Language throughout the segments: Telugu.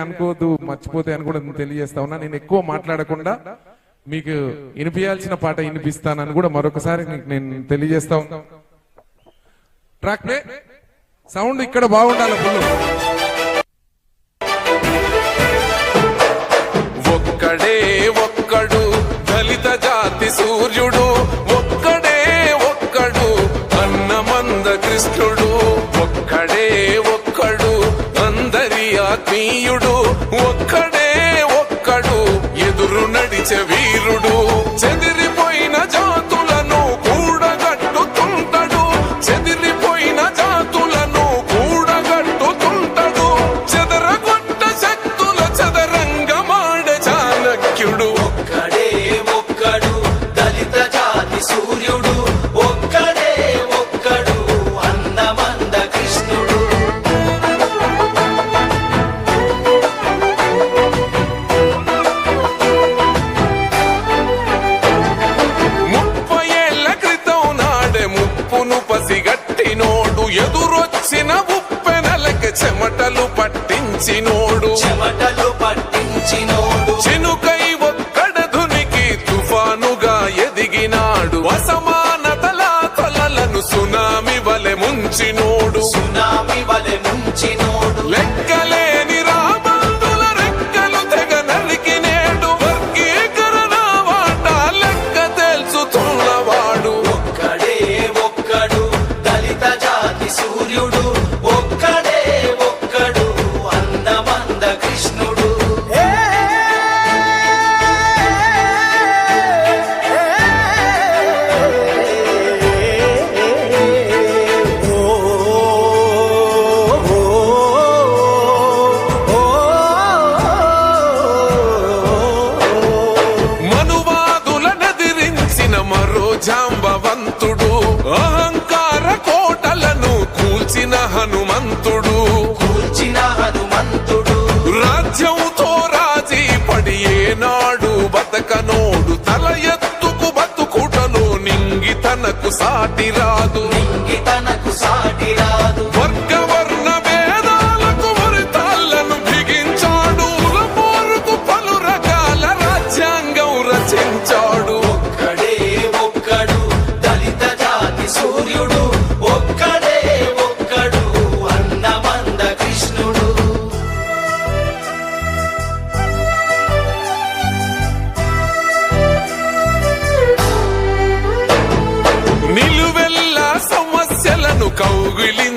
అనుకోవద్దు మర్చిపోతే అని కూడా తెలియజేస్తా ఉన్నా. నేను ఎక్కువ మాట్లాడకుండా మీకు వినిపించాల్సిన పాట వినిపిస్తానని కూడా మరొకసారి నేను తెలియజేస్తా ఉన్నా. ట్రాక్ సౌండ్ ఇక్కడ బాగుండాలి ఫుల్. ఆత్మీయుడు ఒక్కడే ఒక్కడు ఎదురు నడిచవి చెమటలు పట్టించినోడు. చెమటలు పట్టించినోడు. చినుకై అందమంద కృష్ణుడు మనువాదుల నదిరించిన మరో జాంబవంతుడు బతకనోడు తల ఎత్తుకు బతుకుటలో నింగి తనకు సాటి రాదు. నింగి తనకు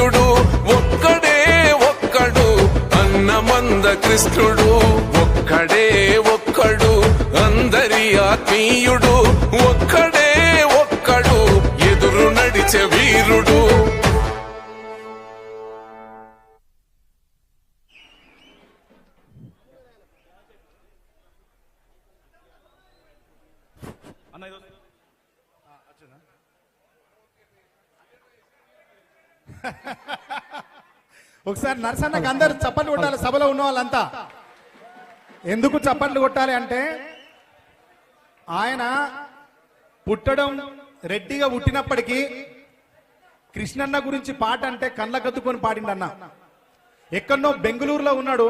సూర్యుడు ఒక్కడే ఒక్కడు అన్నమంద కృష్ణుడు ఒక్కడే ఒక్కడు అందరి ఆత్మీయుడు ఒక్కడే ఒక్కడు ఎదురు నడిచే వీరుడు. ఒకసారి నరసన్నకి అందరు చప్పట్లు కొట్టాలి సభలో ఉన్న వాళ్ళంతా. ఎందుకు చప్పట్లు కొట్టాలి అంటే ఆయన పుట్టడం రెడ్డిగా పుట్టినప్పటికీ కృష్ణన్న గురించి పాట అంటే కళ్ళ కత్తుకొని పాడిండన్న. ఎక్కడనో బెంగళూరులో ఉన్నాడు.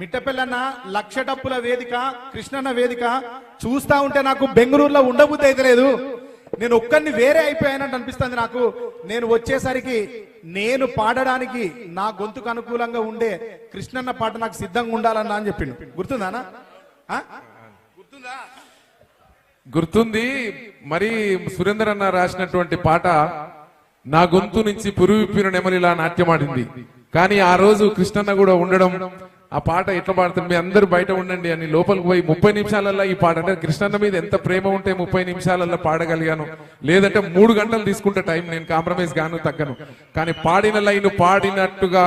మిట్టపెల్లన్న లక్ష డప్పుల వేదిక కృష్ణన్న వేదిక చూస్తా ఉంటే నాకు బెంగళూరులో ఉండబుద్ధి అయితే లేదు. నేను ఒక్కరిని వేరే అయిపోయానంటే అనిపిస్తుంది నాకు. నేను వచ్చేసరికి నేను పాడడానికి నా గొంతుకు అనుకూలంగా ఉండే కృష్ణన్న పాట నాకు సిద్ధంగా ఉండాలన్నా అని చెప్పిండు. గుర్తుందానా గుర్తుందా? గుర్తుంది. మరి సురేందర్ అన్న రాసినటువంటి పాట నా గొంతు నుంచి పురువిప్పిన నెమలిలా నాట్యమాడింది. కానీ ఆ రోజు కృష్ణన్న కూడా ఉండడం ఆ పాట ఎట్లా పాడుతుంది? మీ అందరూ బయట ఉండండి అని లోపలికి పోయి ముప్పై నిమిషాలల్లో ఈ పాట. అంటే కృష్ణన్న మీద ఎంత ప్రేమ ఉంటే ముప్పై నిమిషాలల్లో పాడగలిగాను. లేదంటే మూడు గంటలు తీసుకుంటే టైం నేను కాంప్రమైజ్ గాను తగ్గను. కానీ పాడిన లైన్ పాడినట్టుగా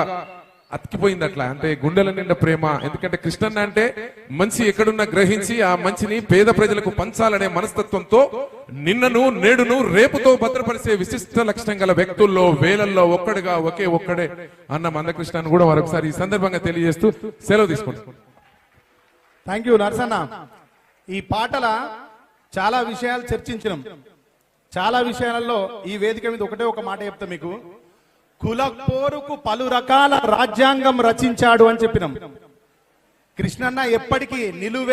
అతికిపోయింది అట్లా. అంటే గుండెల నిండా ప్రేమ. ఎందుకంటే కృష్ణన్న అంటే మంచి ఎక్కడున్నా గ్రహించి ఆ మంచిని పేద ప్రజలకు పంచాలనే మనస్తత్వంతో నిన్నను నేడును రేపుతో భద్రపరిచే విశిష్ట లక్షణం గల వ్యక్తుల్లో వేలల్లో ఒక్కడుగా ఒకే ఒక్కడే అన్న మందకృష్ణను కూడా మరొకసారి ఈ సందర్భంగా తెలియజేస్తూ సెలవు తీసుకుంటాం. Thank you Narasanna. ఈ పాటల చాలా విషయాలు చర్చించినాం. చాలా విషయాలలో ఈ వేదిక మీద ఒకటే ఒక మాట చెప్తా మీకు. కుల పోరుకు పలు రకాల రాజ్యాంగం రచించాడు అని చెప్పినాం. కృష్ణన్న ఎప్పటికీ నిలువే